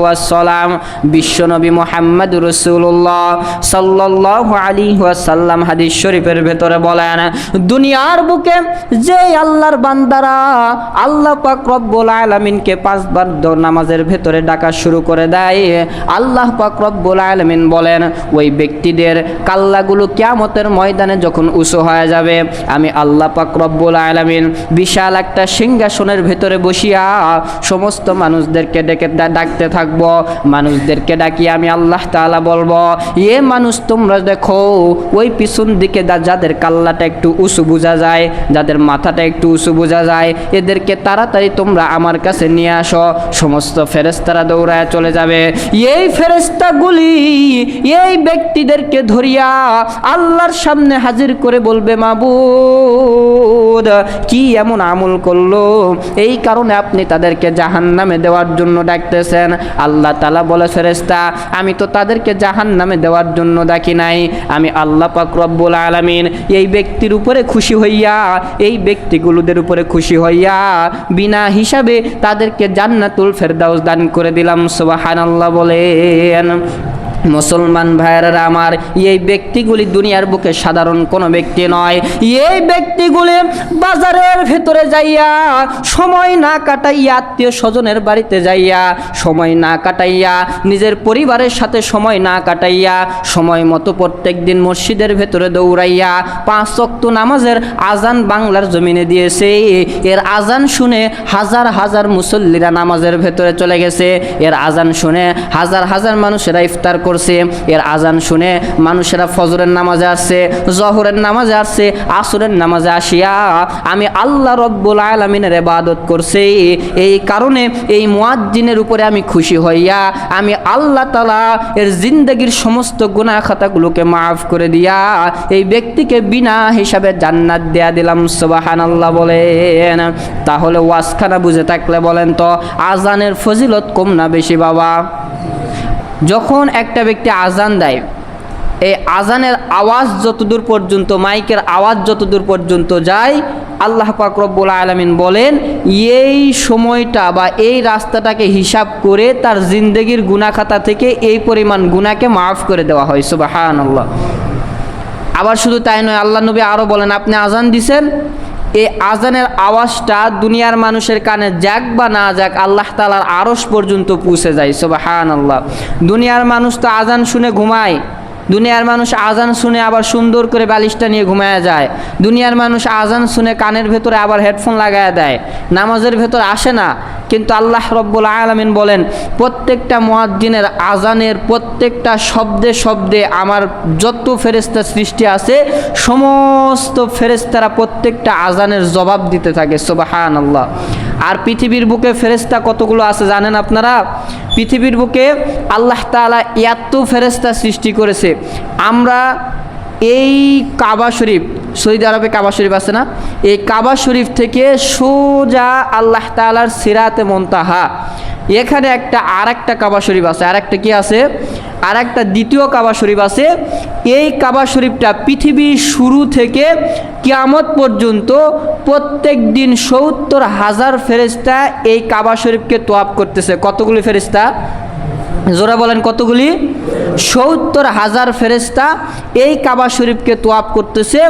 ওয়াসালাম বিশ্বনবী মোহাম্মদ রসুল্লাহ সাল্লাহ আলী ওয়াসাল্লাম হাদিস শরীফের ভেতরে বলেন, দুনিয়ার বুকে যে আল্লাহর বান্দারা আল্লাহ পাক রব্বুল আলমিনকে পাঁচবার নামাজের ভেতরে ডাকা শুরু করে দেয়, আল্লাহ পাক রব্বুল আলমিন বলেন, ওই ব্যক্তিদের কাল্লাগুলো কিয়ামতের ময়দানে যখন উঁচু হয়ে যাবে, আমি আল্লাহ পাক রব্বুল আলমিন বিশাল একটা সিংহাসনের ভেতরে বসিয়া সমস্ত মানুষদেরকে ডেকে ডাকতে থাকব, মানুষদেরকে ডাকিয়ে আমি আল্লাহ তাআলা বলব, এ মানুষ, তোমরা দেখো, ওই পিছন দিকে যাদের কাল্লাটা একটু উঁচু বোঝা যায়, যাদের মাথাটা একটু উঁচু বোঝা যায়, এদেরকে তাড়াতাড়ি তোমরা আমার কাছে নিয়ে আসো। সমস্ত ফেরেস্তারা দৌড়ায় চলে যাবে। এই ফেরেস্তাগুলি এই ব্যক্তিদেরকে ধরিয়া আল্লাহর সামনে হাজির করে বলবে, মাবুদ, কি এমন আমল করল? এই কারণে আপনি তাদেরকে জাহান নামে দেওয়ার জন্য ডাকতেছেন। আল্লাহ তালা বলে ফেরেস্তা আমি তো তাদেরকে জাহান নামে দেওয়ার জন্য ডাকি নাই। আমি আল্লাহ পাক রব্বুল আলমিন এই ব্যক্তির উপরে খুশি হইয়া, এই ব্যক্তিগুলোদের উপরে খুশি হইয়া বিনা হিসাবে তাদেরকে জান্নাতুল ফেরদাউস দান করে দিলাম। সোবাহান আল্লাহ বলেন। মুসলমান ভাইয়েরা আমার, এই ব্যক্তিগুলি দুনিয়ার বুকে সাধারণ কোনো ব্যক্তি নয়। এই ব্যক্তিগুলি বাজারের ভেতরে যাইয়া, সময় না কাটাইয়া, আত্মীয় স্বজনের বাড়িতে যাইয়া, সময় না কাটাইয়া, নিজের পরিবারের সাথে সময় না কাটাইয়া, সময় মতো প্রত্যেক দিন মসজিদের ভেতরে দৌড়াইয়া, পাঁচ অক্ত নামাজের আজান বাংলার জমিনে দিয়েছে। এর আজান শুনে হাজার হাজার মুসল্লিরা নামাজের ভেতরে চলে গেছে। এর আজান শুনে হাজার হাজার মানুষেরা ইফতার করছে। এর আজান শুনে মানুষেরা ফজরের নামাজে আসছে, জহরের নামাজে আসছে, আসরের নামাজে আসিয়া আমি আল্লাহ রব্বুল আলমিনের এবাদত করছে। এই কারণে এই মুয়াজ্জিনের উপরে আমি খুশি হইয়া আমি আল্লাহ তালা এর জিন্দগির সমস্ত গুনাহ খাতাগুলোকে মাফ করে দিয়া এই ব্যক্তিকে বিনা হিসাবে জান্নাত দেয়া দিলাম সুবাহান আল্লাহ বলেন। তাহলে ওয়াজখানা বুঝে থাকলে বলেন তো, আজানের ফজিলত কম না বেশি বাবা? যখন একটা ব্যক্তি আজান দেয়, এই আজানের আওয়াজ যতদূর পর্যন্ত, মাইকের আওয়াজ যতদূর পর্যন্ত যায়, আল্লাহ পাক আলমিন বলেন, এই সময়টা বা এই রাস্তাটাকে হিসাব করে তার জিন্দগির গুনাখাতা থেকে এই পরিমাণ গুনাকে মাফ করে দেওয়া হয়। আল্লাহ আবার শুধু তাই নয়, আল্লাহ নবী আরও বলেন, আপনি আজান দিছেন এই আজানের আওয়াজটা দুনিয়ার মানুষের কানে যাক বা না যাক, আল্লাহ তালার আড়স পর্যন্ত পৌঁছে যায় সব হান আল্লাহ দুনিয়ার মানুষ তো আজান শুনে ঘুমায়। দুনিয়ার মানুষ আজান শুনে আবার সুন্দর করে বালিশটা নিয়ে ঘুমায়া যায়। দুনিয়ার মানুষ আজান শুনে কানের ভেতরে আবার হেডফোন লাগায় দেয়। নামাজের ভেতর আসে না, কিন্তু আল্লাহ রব্বুল আলমিন বলেন, প্রত্যেকটা মুয়াজ্জিনের আজানের প্রত্যেকটা শব্দে শব্দে আমার যত ফেরেস্তা সৃষ্টি আছে, সমস্ত ফেরেস্তারা প্রত্যেকটা আজানের জবাব দিতে থাকে। সোবাহান আল্লাহ আর পৃথিবীর বুকে ফেরেস্তা কতগুলো আছে জানেন আপনারা? পৃথিবীর বুকে আল্লাহ তাআলা এত ফেরেস্তা সৃষ্টি করেছে। আমরা এই কাবা শরীফ, সৌদি আরবে কাবা শরীফ আছে না? এই কাবা শরীফ থেকে সোজা আল্লাহ তাআলার সিরাতে মন্তাহা। এখানে একটা আর একটা কাবা শরীফ আছে। আর একটা কি আছে? আর একটা দ্বিতীয় কাবা শরীফ আছে। এই কাবা শরীফটা পৃথিবীর শুরু থেকে কিয়ামত পর্যন্ত প্রত্যেক দিন সত্তর হাজার ফেরেস্তা এই কাবা শরীফকে তোয়াব করতেছে। কতগুলি ফেরেস্তা জোরা বলেন কতগুলি? সত্তর হাজার ফেরেস্তা এই কাবা শরীফকে তোয়াপ করতেছে।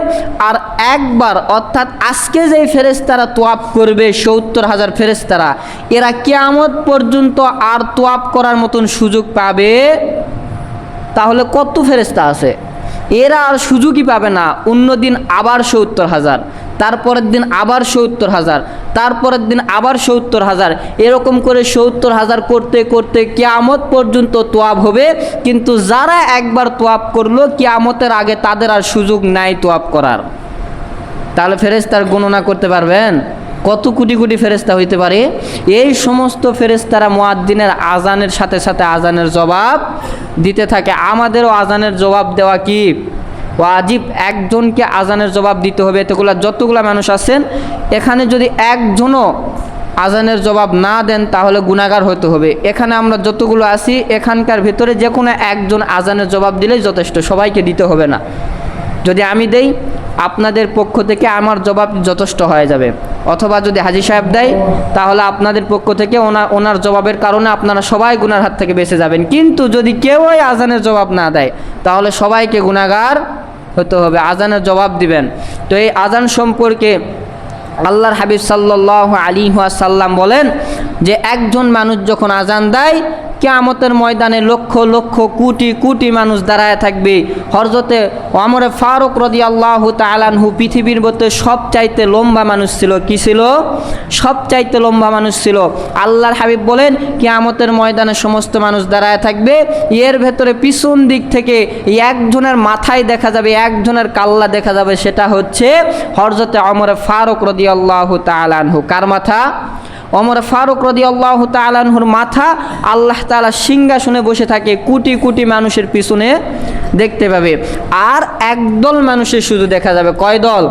আর একবার, অর্থাৎ আজকে যেই ফেরেস্তারা তোয়াপ করবে, সত্তর হাজার ফেরেস্তারা এরা কেয়ামত পর্যন্ত আর তোয়াপ করার মতন সুযোগ পাবে তাহলে কত ফেরেস্তা আছে? এরা আর সুযোগই পাবে না। অন্য দিন আবার সত্তর হাজার, তারপরের দিন আবার সত্তর হাজার, তারপরের দিন আবার সত্তর হাজার। এরকম করে সত্তর হাজার করতে করতে কেয়ামত পর্যন্ত তোয়াব হবে। কিন্তু যারা একবার তোয়াব করল, কেয়ামতের আগে তাদের আর সুযোগ নাই তোয়াব করার। তাহলে ফেরেস্তার গণনা করতে পারবেন? কত কোটি কোটি ফেরেস্তা হইতে পারে? এই সমস্ত ফেরেস্তারা মুয়াদ্দিনের আজানের সাথে সাথে আজানের জবাব দিতে থাকে। আমাদেরও আজানের জবাব দেওয়া কি? ওয়াজিব, একজনকে আজানের জবাব দিতে হবে। এতগুলা যতগুলা মানুষ আছেন, এখানে যদি একজনও আজানের জবাব না দেন, তাহলে গুণাগার হতে হবে। এখানে আমরা যতগুলো আছি, এখানকার ভিতরে যে কোনো একজন আজানের জবাব দিলেই যথেষ্ট। সবাইকে দিতে হবে না। যদি আমি দেই, আপনাদের পক্ষ থেকে আমার জবাব যথেষ্ট হয়ে যাবে। অথবা যদি হাজি সাহেব দেয়, তাহলে আপনাদের পক্ষ থেকে ওনার ওনার জবাবের কারণে আপনারা সবাই গুনার হাত থেকে বেঁচে যাবেন। কিন্তু যদি কেউই আজানের জবাব না দেয়, তাহলে সবাইকে গুনাগার হতে হবে। আজানের জবাব দিবেন। তো এই আজান সম্পর্কে আল্লাহর হাবিব সাল্লাহ আলী সাল্লাম বলেন যে, একজন মানুষ যখন আজান দেয় কেয়ামতের ময়দানে লক্ষ লক্ষ কোটি কোটি মানুষ দাঁড়ায় থাকবে। হরজতে আমরে ফারুক রদি আল্লাহ তালানহু পৃথিবীর মধ্যে সবচাইতে লম্বা মানুষ ছিল। কি ছিল? সবচাইতে লম্বা মানুষ ছিল। আল্লাহর হাবিব বলেন, কেয়ামতের ময়দানে সমস্ত মানুষ দাঁড়ায় থাকবে। এর ভেতরে পিছন দিক থেকে একজনের মাথায় দেখা যাবে, একজনের কাল্লা দেখা যাবে, সেটা হচ্ছে হরজতে আমরে ফারুক রদি আল্লাহ তালানহু কার মাথা? অমর ফারুক রদি আল্লাহ তালানহুর মাথা আল্লাহ তালা সিংহাসনে বসে থাকে, কোটি কোটি মানুষের পিছনে দেখতে পাবে। আর একদল মানুষের শুধু দেখা যাবে। কয় দল?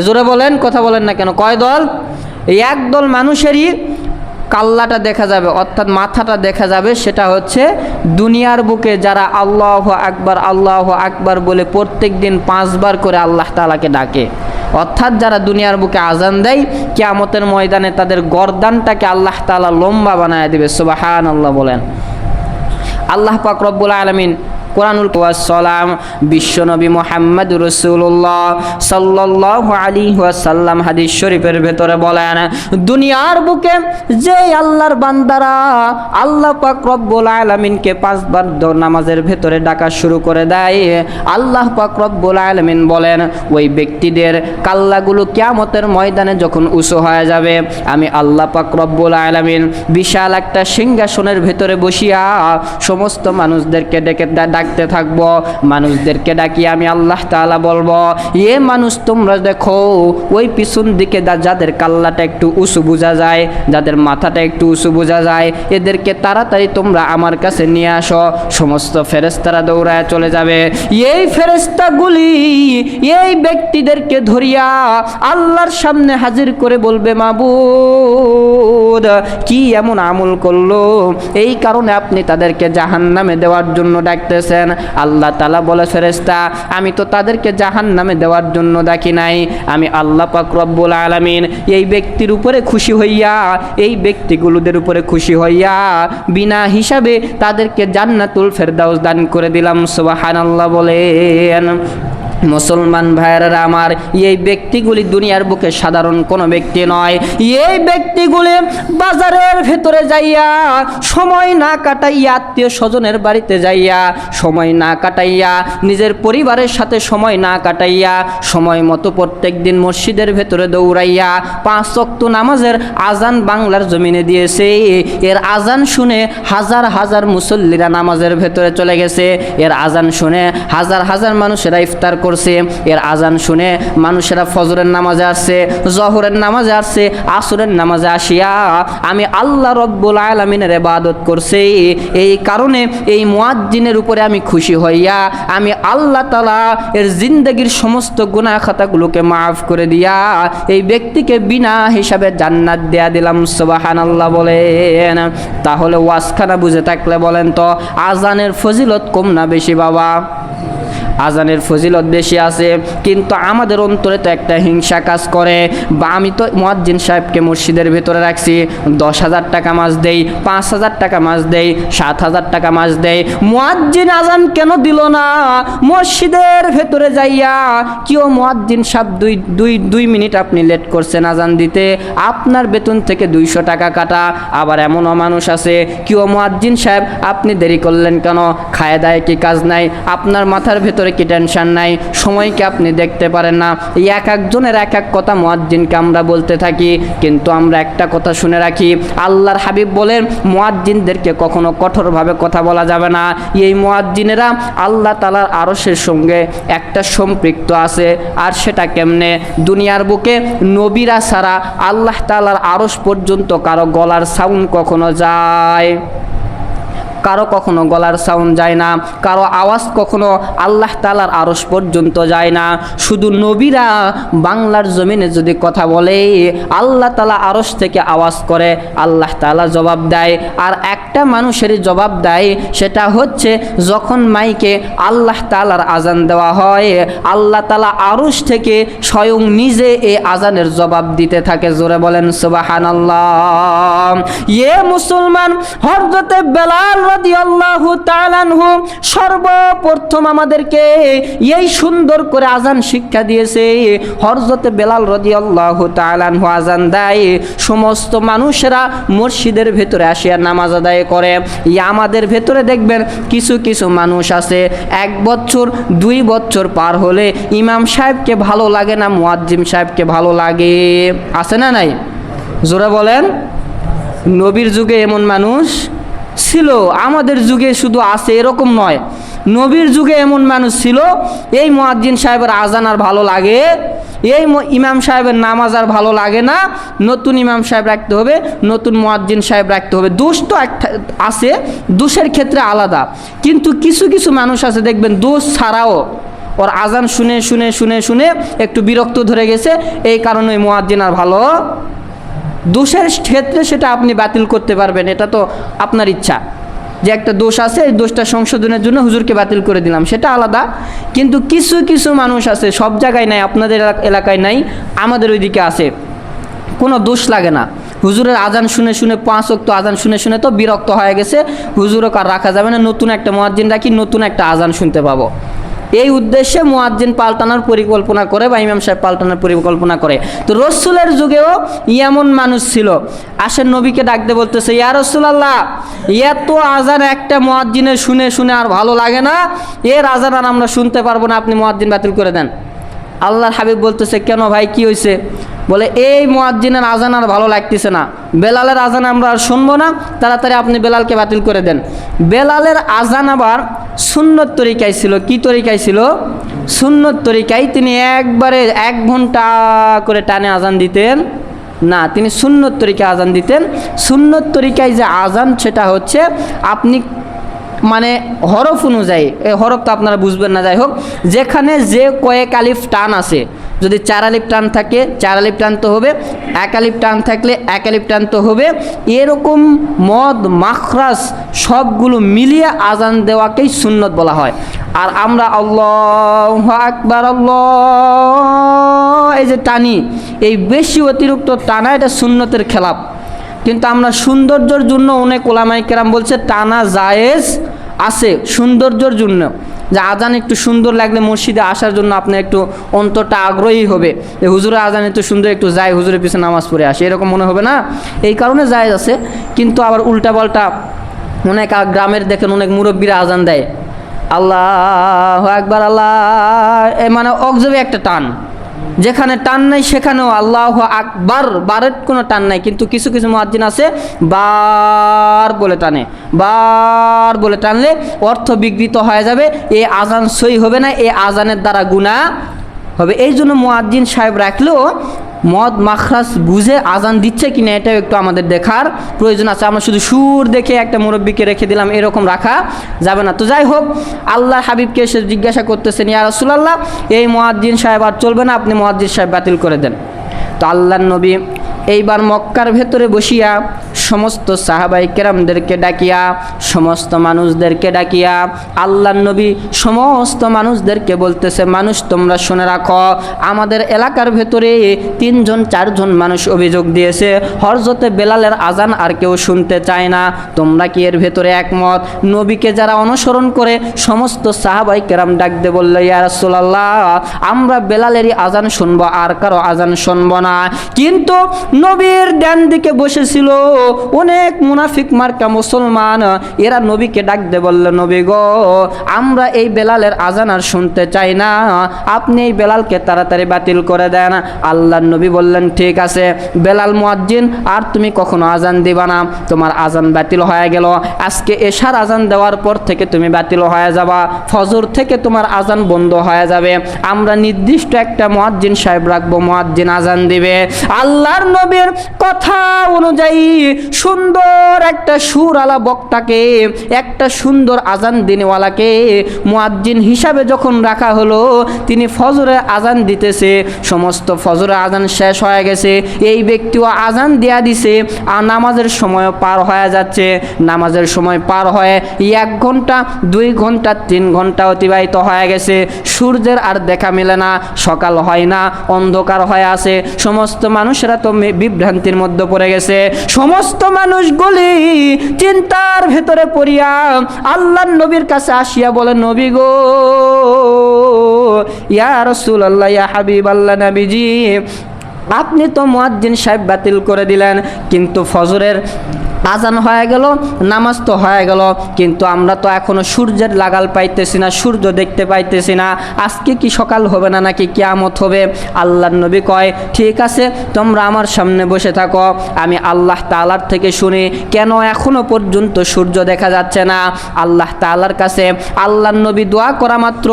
জোরে বলেন, কথা বলেন না কেন? কয় দল? এই একদল মানুষেরই কাল্লাটা দেখা যাবে, অর্থাৎ মাথাটা দেখা যাবে, সেটা হচ্ছে দুনিয়ার বুকে যারা আল্লাহ আকবার আল্লাহ আকবার বলে প্রত্যেক দিন পাঁচবার করে আল্লাহ তালাকে ডাকে। অর্থাৎ যারা দুনিয়ার বুকে আজান দেয়, কেয়ামতের ময়দানে তাদের গরদানটাকে আল্লাহ তালা লম্বা বানায় দেবে। সুবাহান আল্লাহ বলেন। আল্লাহ পাক রব্বুল আলমিন কোরআনুল সালাম বিশ্বনবী মোহাম্মদ রসুল্লাহ সাল্লাহ আলী ওয়াসাল্লাম হাদিস শরীফের ভেতরে বলেন, দুনিয়ার বুকে যে আল্লাহর বান্দারা আল্লাহ পাক রব্বুল আলমিনকে পাঁচবার নামাজের ভেতরে ডাকা শুরু করে দেয়, আল্লাহ পাক রব্বুল আলমিন বলেন, ওই ব্যক্তিদের কাল্লাগুলো কিয়ামতের ময়দানে যখন উঁচু হয়ে যাবে, আমি আল্লাহ পাক রব্বুল আলমিন বিশাল একটা সিংহাসনের ভেতরে বসিয়া সমস্ত মানুষদেরকে ডেকে ডাকতে থাকব, মানুষদেরকে ডাকি আমি আল্লাহ তাআলা বলব, এ মানুষ, তোমরা দেখো, ওই পিছন দিকে যাদের কাল্লাটা একটু উঁচু বোঝা যায়, যাদের মাথাটা একটু উঁচু বোঝা যায়, এদেরকে তাড়াতাড়ি তোমরা আমার কাছে নিয়ে আসো, সমস্ত ফেরেস্তারা দৌড়ায় চলে যাবে। এই ফেরেস্তাগুলি এই ব্যক্তিদেরকে ধরিয়া আল্লাহর সামনে হাজির করে বলবে, মাবুদ, কি এমন আমল করল? এই কারণে আপনি তাদেরকে জাহান নামে দেওয়ার জন্য ডাকতেছেন। আল্লাহ তালা বলে ফেরেস্তা আমি তো তাদেরকে জাহান নামে দেওয়ার জন্য ডাকি নাই। আমি আল্লাহ পাক রব্বুল আলমিন এই ব্যক্তির উপরে খুশি হইয়া, এই ব্যক্তিগুলোদের উপরে খুশি হইয়া বিনা হিসাবে তাদেরকে জান্নাতুল ফেরদাউস দান করে দিলাম। সোবাহান আল্লাহ বলেন। মুসলমান ভাইয়েরা, আমার এই ব্যক্তিগুলি দুনিয়ার বুকে সাধারণ কোনো ব্যক্তি নয়। এই ব্যক্তিগুলি বাজারের ভেতরে যাইয়া সময় না কাটাইয়া আত্মীয় স্বজনের বাড়িতে যাইয়া সময় না কাটাইয়া নিজের পরিবারের সাথে সময় না কাটাইয়া সময় মতো প্রত্যেক দিন মসজিদের ভেতরে দৌড়াইয়া পাঁচ শক্ত নামাজের আজান বাংলার জমিনে দিয়েছে। এর আজান শুনে হাজার হাজার মুসল্লিরা নামাজের ভেতরে চলে গেছে। এর আজান শুনে হাজার হাজার মানুষেরা ইফতার করছে এর আজান শুনে মানুষেরা ফজরের নামাজে আসছে, জহরের নামাজে আসছে, আসরের নামাজে আসিয়া আমি আল্লাহ রব্বুল আলমিনের এবাদত করছে। এই কারণে এই মুয়াজ্জিনের উপরে আমি খুশি হইয়া আমি আল্লাহ তালা এর জিন্দগির সমস্ত গুনাহ খাতাগুলোকে মাফ করে দিয়া এই ব্যক্তিকে বিনা হিসাবে জান্নাত দেয়া দিলাম সোবাহান আল্লাহ বলেন। তাহলে ওয়াজখানা বুঝে থাকলে বলেন তো, আজানের ফজিলত কম না বেশি বাবা? আজানের ফজিলত বেশি আছে, কিন্তু আমাদের অন্তরে তো একটা হিংসা কাজ করে। বা আমি তো মুয়াজ্জিন সাহেবকে মসজিদের ভেতরে রাখছি, দশ হাজার টাকা মাছ দেই, পাঁচ হাজার টাকা মাছ দেই, সাত হাজার টাকা মাছ দেই। মুয়াজ্জিন আজান কেন দিল না? মসজিদের ভেতরে যাইয়া কেউ মুয়াজ্জিন সাহেব দুই দুই দুই মিনিট আপনি লেট করছেন আজান দিতে? আপনার বেতন থেকে দুইশো টাকা কাটা, আবার এমনও মানুষ আছে কেউ মুয়াজ্জিন সাহেব আপনি দেরি করলেন কেন? খায় দায় কি কাজ নাই? আপনার মাথার ভেতরে কি টেনশন নাই, সময়কে আপনি দেখতে পারেন না। এই এক একজনের এক এক কথা মুয়াজ্জিনকে আমরা বলতে থাকি, কিন্তু আমরা একটা কথা শুনে রাখি, আল্লাহর হাবিব বলেন, মুয়াজ্জিনদেরকে কখনো কঠোরভাবে কথা বলা যাবে না। এই মুয়াজ্জিনেরা আল্লাহ তালার আরসের সঙ্গে একটা সম্পৃক্ত আছে, আর সেটা কেমনে? দুনিয়ার বুকে নবীরা ছাড়া আল্লাহ তালার আরস পর্যন্ত কারও গলার সাউন্ড কখনো যায়। কারও কখনো গলার সাউন্ড যায় না, কারও আওয়াজ কখনো আল্লাহ তালার আরস পর্যন্ত যায় না। শুধু নবীরা বাংলার জমিনে যদি কথা বলে, আল্লাহ তালা আরস থেকে আওয়াজ করে, আল্লাহ তালা জবাব দেয়। আর একটা মানুষেরই জবাব দেয়, সেটা হচ্ছে যখন মাইকে আল্লাহ তালার আজান দেওয়া হয়, আল্লাহ তালা আরস থেকে স্বয়ং নিজে এই আজানের জবাব দিতে থাকে। জোরে বলেন সুবাহান আল্লাহ ইয়ে মুসলমান হরজতে বেলাল সর্বপ্রথম আমাদেরকে এই সুন্দর করে আজান শিক্ষা দিয়েছে। হরজতে বেলাল রাদিয়াল্লাহু তাআলাহু আজান দেয়। সমস্ত মানুষেরা মসজিদের ভেতরে আসিয়া নামাজ আদায় করে। আমাদের ভেতরে দেখবেন কিছু কিছু মানুষ আছে। এক বছর, দুই বছর পার হলে ইমাম সাহেবকে ভালো লাগে না, মুয়াজ্জিম সাহেবকে ভালো লাগে। আছে না নাই? জোরে বলেন। নবীর যুগে এমন মানুষ ছিল, আমাদের যুগে শুধু আছে এরকম নয়। নবীর যুগে এমন মানুষ ছিল, এই মুয়াজ্জিন সাহেবের আজান আর ভালো লাগে, এই ইমাম সাহেবের নামাজ আর ভালো লাগে না, নতুন ইমাম সাহেব রাখতে হবে, নতুন মুয়াজ্জিন সাহেব রাখতে হবে। দোষ তো একটা আছে, দোষের ক্ষেত্রে আলাদা। কিন্তু কিছু কিছু মানুষ আছে, দেখবেন দোষ ছাড়াও ওর আজান শুনে শুনে শুনে শুনে একটু বিরক্ত ধরে গেছে, এই কারণে ওই মুয়াজ্জিন আর ভালো দোষের ক্ষেত্রে সেটা আপনি বাতিল করতে পারবেন, এটা তো আপনার ইচ্ছা। যে একটা দোষ আছে, এই দোষটা সংশোধনের জন্য হুজুরকে বাতিল করে দিলাম, সেটা আলাদা। কিন্তু কিছু কিছু মানুষ আছে, সব জায়গায় নাই, আপনাদের এলাক- এলাকায় নাই, আমাদের ওইদিকে আছে। কোনো দোষ লাগে না। হুজুরের আজান শুনে শুনে পাঁচ অক্ত আজান শুনে শুনে তো বিরক্ত হয়ে গেছে। হুজুরও কার রাখা যাবে না, নতুন একটা মোয়াজ্জিন রাখি, নতুন একটা আজান শুনতে পাবো। এই উদ্দেশ্যে মুয়াজ্জিন পাল্টানোর পরিকল্পনা করে বা ইমাম সাহেব পাল্টানোর পরিকল্পনা করে। তো রসুলের যুগেও এমন মানুষ ছিল। আসেন নবীকে ডাকতে বলতেছে, ইয়া রসুলাল্লাহ, এত আজান একটা মুয়াজ্জিনের শুনে শুনে আর ভালো লাগে না। এর আজান আর আমরা শুনতে পারব না, আপনি মুয়াজ্জিন বাতিল করে দেন। আল্লাহর হাবিব বলতেছে, কেন ভাই, কি হয়েছে বলে, এই মুয়াজ্জিনের আজান আর ভালো লাগতেছে না। বেলালের আজান আমরা আর শুনব না, তাড়াতাড়ি আপনি বেলালকে বাতিল করে দেন। বেলালের আজান আবার সুন্নত তরিকায় ছিল। কি তরিকায় ছিল? সুন্নত তরিকায় তিনি একবারে এক ঘণ্টা করে টানে আজান দিতেন। না, তিনি সুন্নত তরিকায় আজান দিতেন। সুন্নত তরিকায় যে আজান, সেটা হচ্ছে আপনি মানে হরফ অনুযায়ী, এই হরফ তো আপনারা বুঝবেন না যাই হোক যেখানে যে কয়েক আলিফ টান আছে, যদি চার আলিফ টান থাকে, চার আলিফ টান তো হবে, এক আলিফ টান থাকলে এক আলিফ টান তো হবে, এরকম মদ মাখরাস সবগুলো মিলিয়ে আজান দেওয়াকেই সুন্নত বলা হয়। আর আমরা আল্লাহ আকবার, আল্লাহ, এই যে টানি, এই বেশি অতিরিক্ত টানা, এটা সুন্নতের খেলাপ। কিন্তু আমরা সৌন্দর্যর জন্য অনেক ওলামাই কেরাম বলছে, টানা জায়েজ আছে সৌন্দর্যর জন্য। যে আজান একটু সুন্দর লাগলে মসজিদে আসার জন্য আপনার একটু অন্তরটা আগ্রহী হবে। যে হুজুরের আজান একটু সুন্দর, একটু যায়, হুজুরের পিছনে নামাজ পড়ে আসে। এরকম মনে হবে না? এই কারণে জায়েজ আছে, কিন্তু আবার উল্টা পাল্টা অনেক গ্রামের দেখেন অনেক মুরব্বীরা আজান দেয়। আল্লাহ একবার আল্লাহ এ মানে অগজবে একটা টান। যেখানে টান নাই, সেখানেও আল্লাহ আকবার, বারের কোনো টান নাই। কিন্তু কিছু কিছু মহাজিন আছে, বার বলে টানে। বার বলে টানলে অর্থ বিকৃত হয়ে যাবে এই আজান সই হবে না এই আজানের দ্বারা গুণা হবে। এই জন্য মুয়াজ্জিন সাহেব রাখলেও মদ মাখরাস বুঝে আজান দিচ্ছে কি না এটাও একটু আমাদের দেখার প্রয়োজন আছে। আমরা শুধু সুর দেখে একটা মুরব্বীকে রেখে দিলাম, এরকম রাখা যাবে না। তো যাই হোক আল্লাহ হাবিবকে এসে জিজ্ঞাসা করতেছেন ইয়া রসুলাল্লাহ, এই মুয়াজ্জিন সাহেব আর চলবে না, আপনি মুয়াজ্জিন সাহেব বাতিল করে দেন। তো আল্লাহ নবী এইবার মক্কার ভেতরে বসিয়া সমস্ত সাহাবাই কেরামদেরকে ডাকিয়া, সমস্ত মানুষদেরকে ডাকিয়া আল্লাহ নবী সমস্ত মানুষদেরকে বলতেছে, মানুষ, তোমরা শুনে রাখো, আমাদের এলাকার ভেতরে তিনজন, চারজন মানুষ অভিযোগ দিয়েছে হরজতে বেলালের আজান আর কেউ শুনতে চায় না, তোমরা কি এর ভেতরে একমত? নবীকে যারা অনুসরণ করে সমস্ত সাহাবাই কেরাম ডাক দে বলল, ইয়া আমরা বেলালেরই আজান শুনব, আর কারও আজান শুনব না। কিন্তু নবীর ডান দিকে বসেছিল অনেক মুনাফিক মার্কা মুসলমান, এরা নবীকে ডাক দে বলল, নবী গো, আমরা এই বেলালের আজান আর শুনতে চাই না। আপনি এই বেলালকে তাড়াতাড়ি বাতিল করে দেন। আল্লাহ নবী বললেন, ঠিক আছে, বেলাল মুয়াজ্জিন, আর তুমি কখনো আজান দিবা না। তোমার আজান বাতিল হয়ে গেল। আজকে এশার আজান দেওয়ার পর থেকে তুমি বাতিল হয়ে যাবা। ফজর থেকে তোমার আজান বন্ধ হয়ে যাবে। আমরা নির্দিষ্ট একটা মুয়াজ্জিন সাহেব রাখব। মুয়াজ্জিন আজান দিবে। আল্লাহর নবীর কথা অনুযায়ী সুন্দর একটা সুর আলা বক্তাকে, একটা সুন্দর আজান দিনেওয়ালাকে মুয়াজ্জিন হিসাবে যখন রাখা হলো, তিনি ফজরে আজান দিতেছে। সমস্ত ফজরে আজান শেষ হয়ে গেছে। এই ব্যক্তিও আজান দেয়া দিছে। আর নামাজের সময় পার হয়ে যাচ্ছে। নামাজের সময় পার হয়ে এক ঘণ্টা, দুই ঘণ্টা, তিন ঘণ্টা অতিবাহিত হয়ে গেছে। সূর্যের আর দেখা মেলে না। সকাল হয় না, অন্ধকার হয়ে আছে। সমস্ত মানুষেরা তো বিভ্রান্তির মধ্যে পড়ে গেছে। সমস্ত মানুষগুলি চিন্তার ভেতরে পড়িয়া আল্লাহ নবীর কাছে আসিয়া বলে, নবী গো ইয়ার রসুল আল্লাহ ইয়া হাবিব আল্লাহ নবীজি, আপনি তো মোয়াদ্দিন সাহেব বাতিল করে দিলেন, কিন্তু ফজরের আজান হয়ে গেল, নামাজ তো হয়ে গেল, কিন্তু আমরা তো এখনও সূর্যের লাগাল পাইতেছি না, সূর্য দেখতে পাইতেছি না। আজকে কি সকাল হবে না নাকি কেয়ামত হবে? আল্লাহ নবী কয়, ঠিক আছে, তোমরা আমার সামনে বসে থাকো, আমি আল্লাহ তালার থেকে শুনি। কেন এখনও পর্যন্ত সূর্য দেখা যাচ্ছে না? আল্লাহ তালার কাছে আল্লাহ নবী দোয়া করা মাত্র।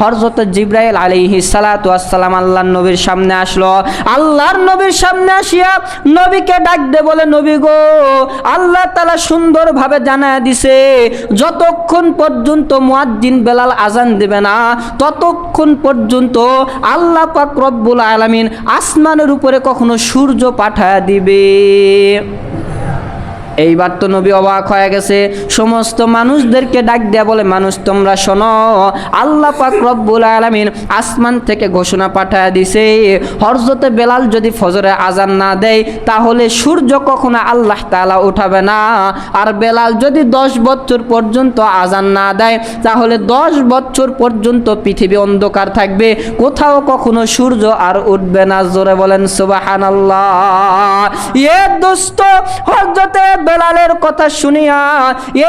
হরজত জিব্রাইল আলিহি সালাতাম আল্লাহ নবীর সামনে আসলো। আল্লাহর নবীর সামনে আসিয়া নবীকে ডাক দে বলে, নবী গো আল্লাহ তালা সুন্দরভাবে জানা দিছে, যতক্ষণ পর্যন্ত মুয়াজ্জিন বেলাল আজান দেবে না, ততক্ষণ পর্যন্ত আল্লাহ পাক রব্বুল আলামিন আসমানের উপরে কখনো সূর্য পাঠায় দিবে। এইবার তো নবী অবাক হয়ে গেছে। সমস্ত মানুষদেরকে ডাক দেয়া বলে, মানুষ, তোমরা শোনো, আল্লাহ পাক রব্বুল আলামিন আসমান থেকে ঘোষণা পাঠায় দিছে হরজতে বেলাল যদি ফজরে আজান না দেয়, তাহলে সূর্য কখনো আল্লাহ তাআলা উঠাবে না। আর বেলাল যদি দশ বছর পর্যন্ত আজান না দেয়, তাহলে দশ বছর পর্যন্ত পৃথিবী অন্ধকার থাকবে। কোথাও কখনো সূর্য আর উঠবে না। জোরে বলেন, সুবহানাল্লাহ। এ দোস্ত হজরতে বেলালের কথা শুনিয়া,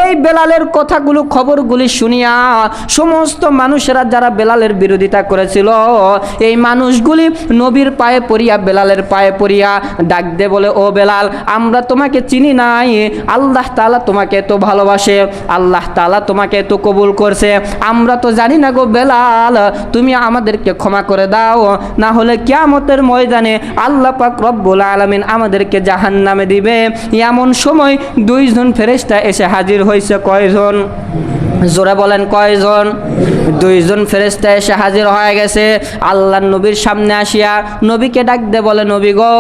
এই বেলালের কথাগুলো খবরগুলি শুনিয়া সমস্ত মানুষেরা যারা বেলালের বিরোধিতা করেছিল, এই মানুষগুলি নবীর পায়ে পড়িয়া, বেলালের পায়ে পড়িয়া ডাক দে বলে, ও বেলাল, আমরা তোমাকে চিনি নাই। আল্লাহ তাআলা তোমাকে এত ভালোবাসে, আল্লাহ তাআলা তোমাকে এত কবুল করছে। আমরা তো জানি না গো বেলাল, তুমি আমাদেরকে ক্ষমা করে দাও। না হলে কিয়ামতের ময়দানে আল্লাহ পাক রব্বুল আলামিন আমাদেরকে জাহান্নামে দিবে। এমন সময় দুইজন ফেরেস্তা এসে হাজির হয়েছে কয়জন? জোরে বলেন কয়জন? দুইজন ফেরেশতা এসে হাজির হয়ে গেছে। আল্লাহ নবীর সামনে আসিয়া নবীকে ডাক দে বলে, নবী গো,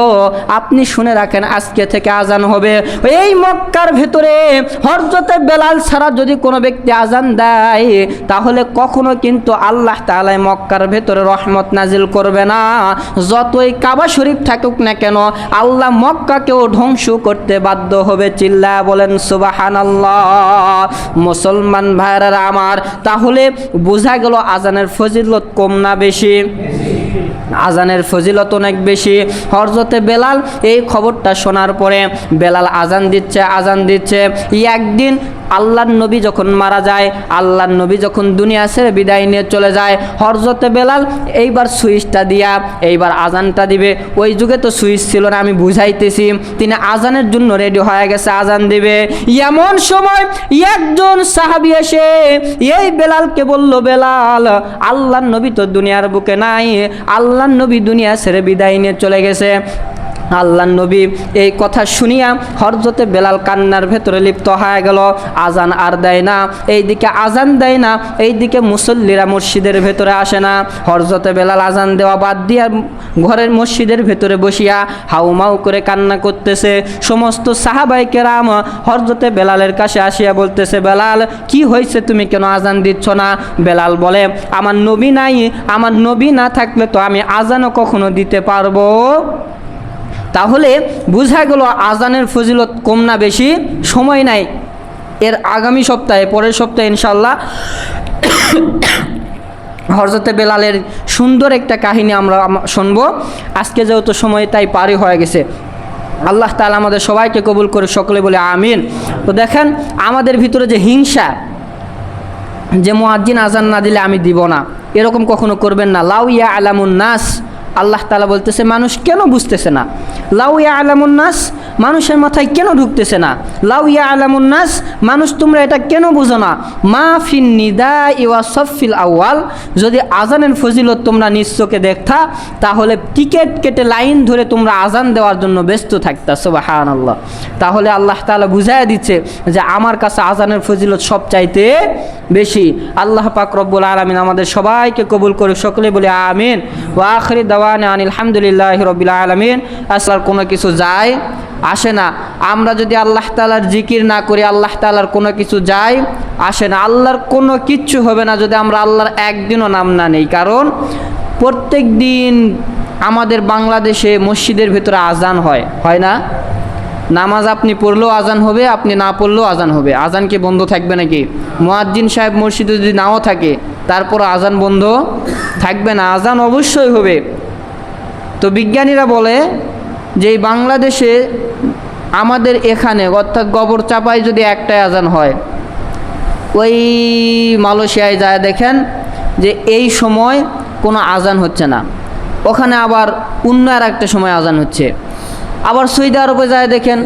আপনি শুনে রাখেন আজকে থেকে আজান হবে। এই মক্কার ভেতরে হরজতে বেলাল ছাড়া যদি কোনো ব্যক্তি আজান দেয়, তাহলে কখনো কিন্তু আল্লাহ তাআলা মক্কার ভেতরে রহমত নাজিল করবে না। যতই কাবা শরীফ থাকুক না কেন, আল্লাহ মক্কাকেও ধ্বংস করতে বাধ্য হবে। চিল্লা বলেন, সুবাহানাল্লাহ। মুসলমান ভাইরা আমার, তাহলে বোঝা গেল আজানের ফজিলত কম না বেশি। আজানের ফজিলত অনেক বেশি। হরজতে বেলাল এই খবরটা শোনার পরে বেলাল আজান দিচ্ছে আজান দিচ্ছে। একদিন আল্লাহর নবী যখন মারা যায়, আল্লাহর নবী যখন দুনিয়া ছেড়ে বিদায় নিয়ে চলে যায় হরজতে বেলাল এইবার সুইচটা দিয়া, এইবার আজানটা দিবে। ওই যুগে তো সুইচ ছিল না, আমি বুঝাইতেছি। তিনি আজানের জন্য রেডি হয়ে গেছে আজান দিবে। এমন সময় একজন সাহাবি এসে, এই বেলালকে বলল, বেলাল, আল্লাহর নবী তো দুনিয়ার বুকে নাই, আল্লাহর নবী দুনিয়া ছেড়ে বিদায় নিয়ে চলে গেছে। আল্লাহ নবী এই কথা শুনিয়া হরজতে বেলাল কান্নার ভেতরে লিপ্ত হয়ে গেল। আজান আর দেয় না, এইদিকে আজান দেয় না, এইদিকে মুসল্লিরা মসজিদের ভেতরে আসে না। হরজতে বেলাল আজান দেওয়া বাদ দিয়া ঘরের মসজিদের ভেতরে বসিয়া হাউমাউ করে কান্না করতেছে। সমস্ত সাহাবাই কেরাম হরজতে বেলালের কাছে আসিয়া বলতেছে, বেলাল, কি হয়েছে তুমি কেন আজান দিচ্ছ না? বেলাল বলে, আমার নবী নাই, আমার নবী না থাকলে তো আমি আজানও কখনো দিতে পারব? তাহলে বোঝা গেল আজানের ফজিলত কম না বেশি, সময় নাই। এর আগামী সপ্তাহে, পরের সপ্তাহে ইনশাল্লাহ হরজতে বেলালের সুন্দর একটা কাহিনী আমরা আম- শুনব। আজকে যেহেতু সময় তাই পারি হয়ে গেছে। আল্লাহ তালা আমাদের সবাইকে কবুল করে সকলে বলে আমিন। তো দেখেন, আমাদের ভিতরে যে হিংসা, যে মুয়াজ্জিন আজান না দিলে আমি দিব না। এরকম কখনো করবেন না। লাউ ইয়া আলামুন নাস আল্লাহ তালা বলতেছে মানুষ কেন বুঝতেছে না? লাউ ইয়া আলামুন নাস মানুষের মাথায় কেন ঢুকতেছে না? লাউ ইয়া আলামুন্নাস মানুষ তোমরা এটা কেন বুঝো না? মা ফিন নিদা ইওয়া সফিল আউয়াল, যদি আজানের ফজিলত তোমরা নিশ্চকে দেখতা, তাহলে টিকিট কেটে লাইন ধরে তোমরা আজান দেওয়ার জন্য ব্যস্ত থাকতা সুবাহান আল্লাহ তাহলে আল্লাহ তাআলা বুঝাইয়া দিচ্ছে যে আমার কাছে আজানের ফজিলত সব চাইতে বেশি। আল্লাহ পাক রব্বুল আলমিন আমাদের সবাইকে কবুল করে সকলে বলে আমিন। ও আখরি দাওয়ান আনিল আলহামদুলিল্লাহ রবিল আলমিন। আসলার কোনো কিছু যায় আসে না। আমরা যদি আল্লাহ তালার জিকির না করি, আল্লাহ তালার কোনো কিছু যায় আসে না। আল্লাহর কোনো কিচ্ছু হবে না যদি আমরা আল্লাহর একদিনও নাম না নেই। কারণ প্রত্যেক দিন আমাদের বাংলাদেশে মসজিদের ভিতরে আজান হয়। হয় না? নামাজ আপনি পড়লেও আজান হবে, আপনি না পড়লেও আজান হবে। আজান কি বন্ধ থাকবে নাকি? মুয়াজ্জিন সাহেব মসজিদে যদি নাও থাকে তারপর আজান বন্ধ থাকবে না। আজান অবশ্যই হবে। তো বিজ্ঞানীরা বলে যে এই বাংলাদেশে আমাদের এখানে, অর্থাৎ গোবর চাপায় যদি একটাই আজান হয়, ওই মালয়েশিয়ায় যায় দেখেন যে এই সময় কোনো আজান হচ্ছে না। ওখানে আবার অন্য আর একটা সময় আজান হচ্ছে। আবার সৌদি আরবে যায় দেখেন,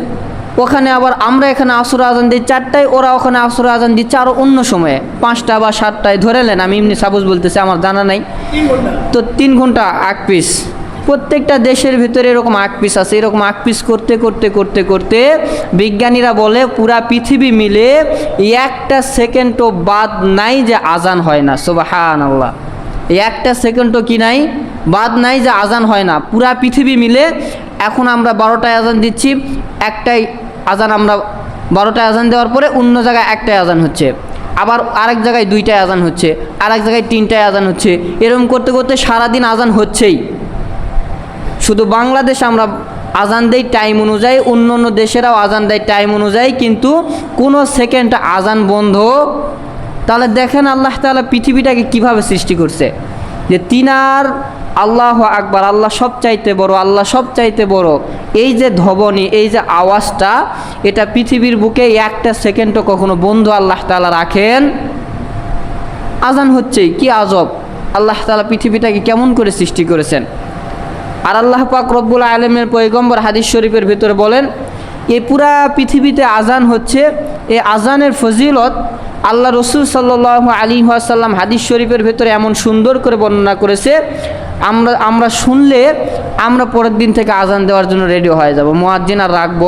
ওখানে আবার আমরা এখানে আসর আজান দিই, চারটায় ওরা ওখানে আসর আজান দিচ্ছে আরও অন্য সময়ে। পাঁচটা বা সাতটায় ধরে নেন আমি এমনি সাপোজ বলতেছি, আমার জানা নাই। তো তিন ঘণ্টা, এক পিস প্রত্যেকটা দেশের ভিতরে এরকম আগ পিস আছে। এরকম আগ পিস করতে করতে করতে করতে বিজ্ঞানীরা বলে পুরা পৃথিবী মিলে একটা সেকেন্ডও বাদ নাই যে আজান হয় না। সুবাহান আল্লাহ একটা সেকেন্ডও কি নাই? বাদ নাই যে আজান হয় না। পুরা পৃথিবী মিলে এখন আমরা বারোটায় আজান দিচ্ছি। একটাই আজান আমরা বারোটায় আজান দেওয়ার পরে অন্য জায়গায় একটাই আজান হচ্ছে। আবার আরেক জায়গায় দুইটায় আজান হচ্ছে। আরেক জায়গায় তিনটায় আজান হচ্ছে। এরকম করতে করতে সারাদিন আজান হচ্ছেই। শুধু বাংলাদেশ আমরা আজান দেয় টাইম অনুযায়ী, অন্য অন্য দেশেরাও আজান দেয় টাইম অনুযায়ী, কিন্তু কোনো সেকেন্ড আজান বন্ধ। তাহলে দেখেন আল্লাহ তাআলা পৃথিবীটাকে কীভাবে সৃষ্টি করছে। যে তিনার আল্লাহ আকবার, আল্লাহ সব চাইতে বড়, আল্লাহ সব চাইতে বড়। এই যে ধবনি, এই যে আওয়াজটা, এটা পৃথিবীর বুকে একটা সেকেন্ডও কখনো বন্ধ আল্লাহ তাআলা রাখেন। আজান হচ্ছেই, কি আজব। আল্লাহ তাআলা পৃথিবীটাকে কেমন করে সৃষ্টি করেছেন? আর আল্লাহ পাক রব্বুল আলমের পয়গম্বর হাদিস শরীফের ভিতরে বলেন এই পুরা পৃথিবীতে আজান হচ্ছে এই আজানের ফজিলত আল্লাহ রসুল সাল্লাহ আলী আসাল্লাম হাদিস শরীফের ভেতরে এমন সুন্দর করে বর্ণনা করেছে, আমরা আমরা শুনলে আমরা পরের দিন থেকে আজান দেওয়ার জন্য রেডি হয়ে যাব। মোয়াজ্জিন আর রাখব।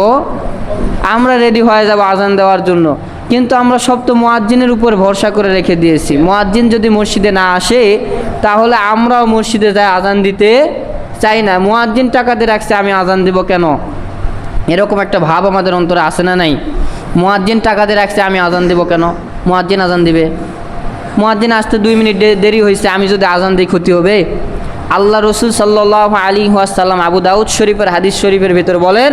আমরা রেডি হয়ে যাব আজান দেওয়ার জন্য। কিন্তু আমরা সব তো মোয়াজ্জিনের উপর ভরসা করে রেখে দিয়েছি। মোয়াজ্জিন যদি মসজিদে না আসে, তাহলে আমরাও মসজিদে যাই আজান দিতে চাই না। মোয়াজ্জিন দিয়ে রাখছে, আমি আজান দেব কেন? এরকম একটা ভাব আমাদের অন্তরে আসে না নাই? মোয়াজ্জিন দিয়ে রাখছে, আমি আজান দেব কেন? মোয়াজ্জিন আজান দিবে। মোয়াজ্জিন আসতে দুই মিনিট দেরি হয়েছে আমি যদি আজান দিই ক্ষতি হবে। আল্লাহ রসুল সাল্লাহ আলী ওয়াসাল্লাম আবু দাউদ শরীফের হাদিস শরীফের ভিতর বলেন